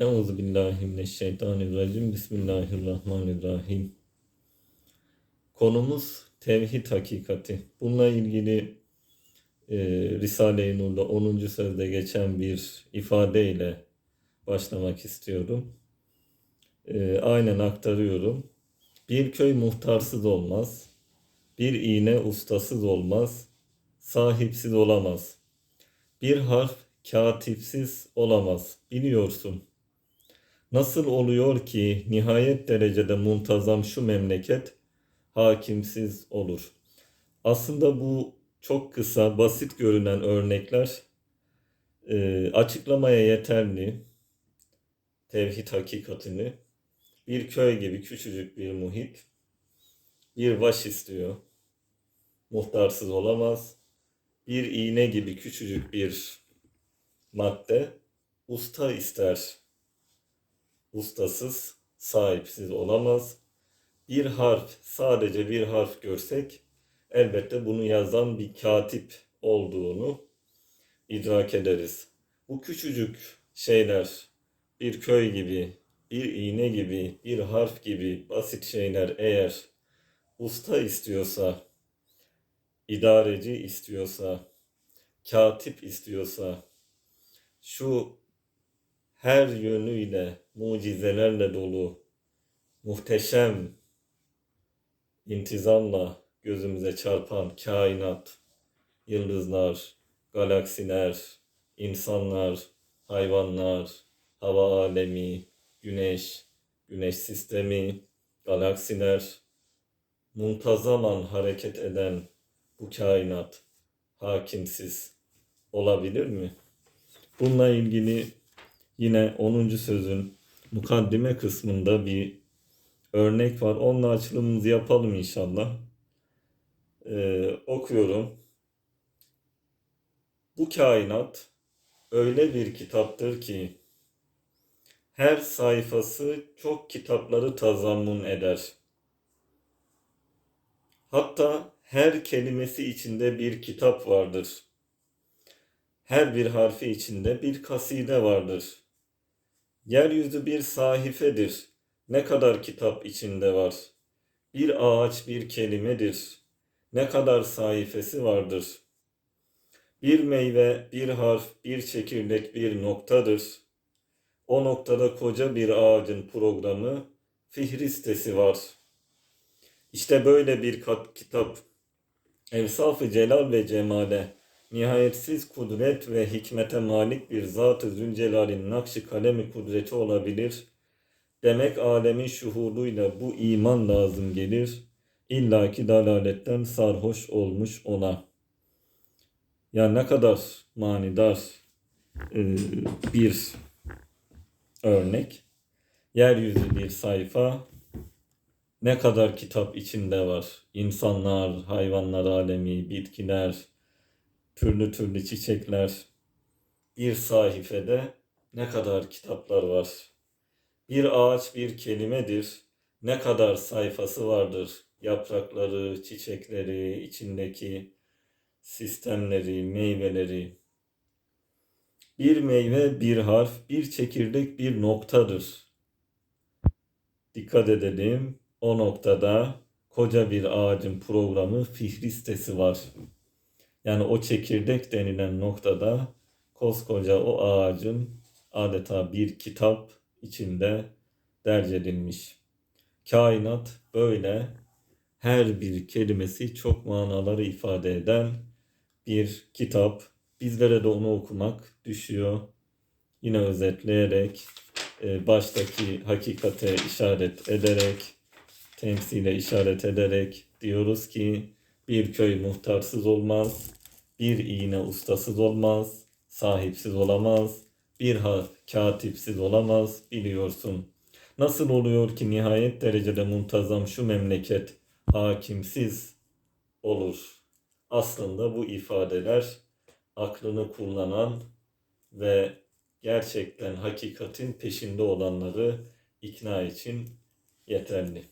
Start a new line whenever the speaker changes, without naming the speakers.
Euzu billahi mineşşeytanirracim. Bismillahirrahmanirrahim. Konumuz tevhid hakikati. Bununla ilgili e, Risale-i Nur'da 10. sözde geçen bir ifadeyle başlamak istiyorum. E, aynen aktarıyorum. Bir köy muhtarsız olmaz. Bir iğne ustasız olmaz. Sahipsiz olamaz. Bir harf katipsiz olamaz. Biliyorsun. Nasıl oluyor ki nihayet derecede muntazam şu memleket hakimsiz olur? Aslında bu çok kısa, basit görünen örnekler e, açıklamaya yeterli tevhid hakikatini. Bir köy gibi küçücük bir muhit, bir baş istiyor. Muhtarsız olamaz. Bir iğne gibi küçücük bir madde usta ister. Ustasız, sahipsiz olamaz. Bir harf, sadece bir harf görsek elbette bunu yazan bir katip olduğunu idrak ederiz. Bu küçücük şeyler bir köy gibi, bir iğne gibi, bir harf gibi basit şeyler eğer usta istiyorsa, idareci istiyorsa, katip istiyorsa, şu her yönüyle mucizelerle dolu muhteşem intizamla gözümüze çarpan kainat, yıldızlar, galaksiler, insanlar, hayvanlar, hava alemi, güneş, güneş sistemi, galaksiler, muntazaman hareket eden bu kainat hakimsiz olabilir mi? Bununla ilgili yine 10. sözün mukaddime kısmında bir örnek var. Onunla açılımımızı yapalım inşallah. Ee, okuyorum. Bu kainat öyle bir kitaptır ki her sayfası çok kitapları tazammun eder. Hatta her kelimesi içinde bir kitap vardır. Her bir harfi içinde bir kaside vardır. Yeryüzü bir sahifedir. Ne kadar kitap içinde var. Bir ağaç bir kelimedir. Ne kadar sayfası vardır. Bir meyve, bir harf, bir çekirdek bir noktadır. O noktada koca bir ağacın programı, fihristesi var. İşte böyle bir kat kitap, evsaf-ı celal ve cemale, nihayetsiz kudret ve hikmete malik bir Zat-ı Zülcelal'in nakşi kalemi kudreti olabilir. Demek alemin şuhuduyla bu iman lazım gelir. İlla ki dalaletten sarhoş olmuş ona. Ya ne kadar manidar e, bir örnek. Yeryüzü bir sayfa, ne kadar kitap içinde var. İnsanlar, hayvanlar alemi, bitkiler, türlü türlü çiçekler. Bir sayfede ne kadar kitaplar var. Bir ağaç bir kelimedir. Ne kadar sayfası vardır. Yaprakları, çiçekleri, içindeki sistemleri, meyveleri. Bir meyve bir harf, bir çekirdek bir noktadır. Dikkat edelim. O noktada koca bir ağacın programı fihristesi var. Yani o çekirdek denilen noktada koskoca o ağacın adeta bir kitap içinde derc edilmiş. Kainat böyle her bir kelimesi çok manaları ifade eden bir kitap. Bizlere de onu okumak düşüyor. Yine özetleyerek, e, baştaki hakikate işaret ederek, temsile işaret ederek diyoruz ki bir köy muhtarsız olmaz, bir iğne ustasız olmaz, sahipsiz olamaz, bir harf katipsiz olamaz biliyorsun. Nasıl oluyor ki nihayet derecede muntazam şu memleket hakimsiz olur? Aslında bu ifadeler aklını kullanan ve gerçekten hakikatin peşinde olanları ikna için yeterli.